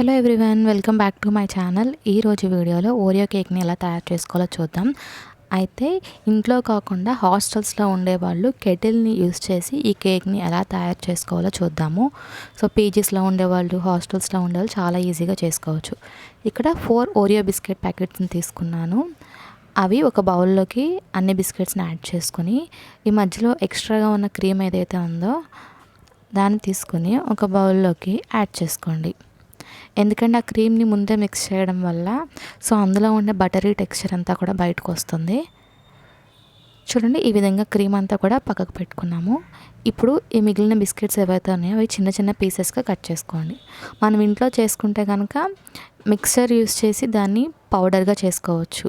Hello everyone welcome back to my channel. ఈరోజు వీడియోలో Oreo కేక్ని ఎలా తయారు చేసుకోవాలో చూద్దాం. అయితే ఇంట్లో కాకుండా హాస్టల్స్లో ఉండేవాళ్ళు కెటిల్ని యూస్ చేసి ఈ కేక్ని ఎలా తయారు చేసుకోవాలో చూద్దాము. సో పీజీస్లో ఉండేవాళ్ళు హాస్టల్స్లో ఉండేవాళ్ళు చాలా ఈజీగా చేసుకోవచ్చు. ఇక్కడ ఫోర్ ఓరియో బిస్కెట్ ప్యాకెట్స్ని తీసుకున్నాను. అవి ఒక బౌల్లోకి అన్ని బిస్కెట్స్ని యాడ్ చేసుకుని ఈ మధ్యలో ఎక్స్ట్రాగా ఉన్న క్రీమ్ ఏదైతే ఉందో దాన్ని తీసుకొని ఒక బౌల్లోకి యాడ్ చేసుకోండి. ఎందుకంటే ఆ క్రీమ్ని ముందే మిక్స్ చేయడం వల్ల సో అందులో ఉండే బటరీ టెక్స్చర్ అంతా కూడా బయటకు వస్తుంది. చూడండి ఈ విధంగా క్రీమ్ అంతా కూడా పక్కకు పెట్టుకున్నాము. ఇప్పుడు ఈ మిగిలిన బిస్కెట్స్ ఏవైతే ఉన్నాయో అవి చిన్న చిన్న పీసెస్గా కట్ చేసుకోండి. మనం ఇంట్లో చేసుకుంటే కనుక మిక్సర్ యూస్ చేసి దాన్ని పౌడర్గా చేసుకోవచ్చు.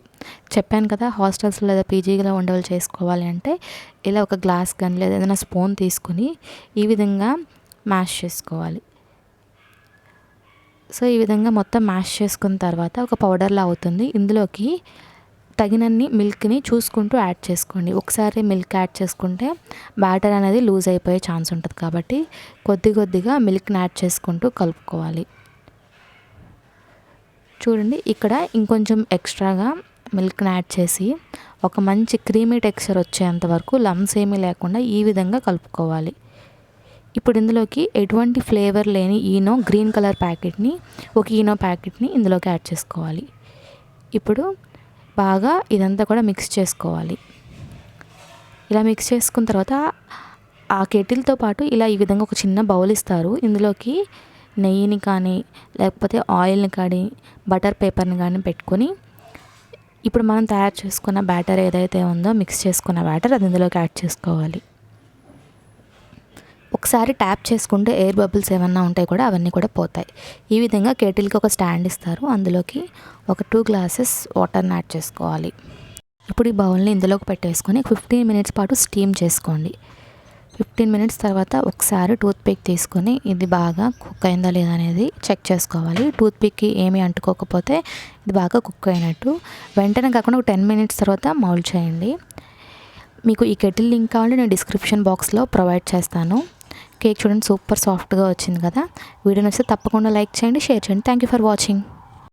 చెప్పాను కదా హాస్టల్స్ లేదా పీజీలో ఉండేవాళ్ళు చేసుకోవాలి అంటే ఇలా ఒక గ్లాస్ కానీ లేదా ఏదైనా స్పూన్ తీసుకుని ఈ విధంగా మ్యాష్ చేసుకోవాలి. సో ఈ విధంగా మొత్తం మ్యాష్ చేసుకున్న తర్వాత ఒక పౌడర్లా అవుతుంది. ఇందులోకి తగినన్ని మిల్క్ని చూసుకుంటూ యాడ్ చేసుకోండి. ఒకసారి మిల్క్ యాడ్ చేసుకుంటే బ్యాటర్ అనేది లూజ్ అయిపోయే ఛాన్స్ ఉంటుంది కాబట్టి కొద్ది కొద్దిగా మిల్క్ని యాడ్ చేసుకుంటూ కలుపుకోవాలి. చూడండి ఇక్కడ ఇంకొంచెం ఎక్స్ట్రాగా మిల్క్ని యాడ్ చేసి ఒక మంచి క్రీమీ టెక్స్చర్ వచ్చేంత వరకు లమ్స్ ఏమీ లేకుండా ఈ విధంగా కలుపుకోవాలి. ఇప్పుడు ఇందులోకి ఎటువంటి ఫ్లేవర్ లేని ఈనో గ్రీన్ కలర్ ప్యాకెట్ని ఒక ఈనో ప్యాకెట్ని ఇందులోకి యాడ్ చేసుకోవాలి. ఇప్పుడు బాగా ఇదంతా కూడా మిక్స్ చేసుకోవాలి. ఇలా మిక్స్ చేసుకున్న తర్వాత ఆ కెటిల్తో పాటు ఇలా ఈ విధంగా ఒక చిన్న బౌల్ ఇస్తారు. ఇందులోకి నెయ్యిని కానీ లేకపోతే ఆయిల్ని కానీ బటర్ పేపర్ని కానీ పెట్టుకొని ఇప్పుడు మనం తయారు చేసుకున్న బ్యాటర్ ఏదైతే ఉందో మిక్స్ చేసుకున్న బ్యాటర్ అది ఇందులోకి యాడ్ చేసుకోవాలి. ఒకసారి ట్యాప్ చేసుకుంటే ఎయిర్ బబుల్స్ ఏమన్నా ఉంటాయి కూడా అవన్నీ కూడా పోతాయి. ఈ విధంగా కేటిల్కి ఒక స్టాండ్ ఇస్తారు. అందులోకి ఒక టూ గ్లాసెస్ వాటర్ని యాడ్ చేసుకోవాలి. ఇప్పుడు ఈ బౌల్ని ఇందులోకి పెట్టేసుకొని ఫిఫ్టీన్ మినిట్స్ పాటు స్టీమ్ చేసుకోండి. ఫిఫ్టీన్ మినిట్స్ తర్వాత ఒకసారి టూత్పిక్ తీసుకొని ఇది బాగా కుక్ అయిందా లేదా అనేది చెక్ చేసుకోవాలి. టూత్పిక్కి ఏమి అంటుకోకపోతే ఇది బాగా కుక్ అయినట్టు. వెంటనే కాకుండా ఒక టెన్ మినిట్స్ తర్వాత మౌల్డ్ చేయండి. మీకు ఈ కెటిల్ లింక్ కావాలంటే నేను డిస్క్రిప్షన్ బాక్స్లో ప్రొవైడ్ చేస్తాను. కేక్ చూడండి సూపర్ సాఫ్ట్గా వచ్చింది కదా. వీడియో నచ్చితే తప్పకుండా లైక్ చేయండి షేర్ చేయండి. Thank you for watching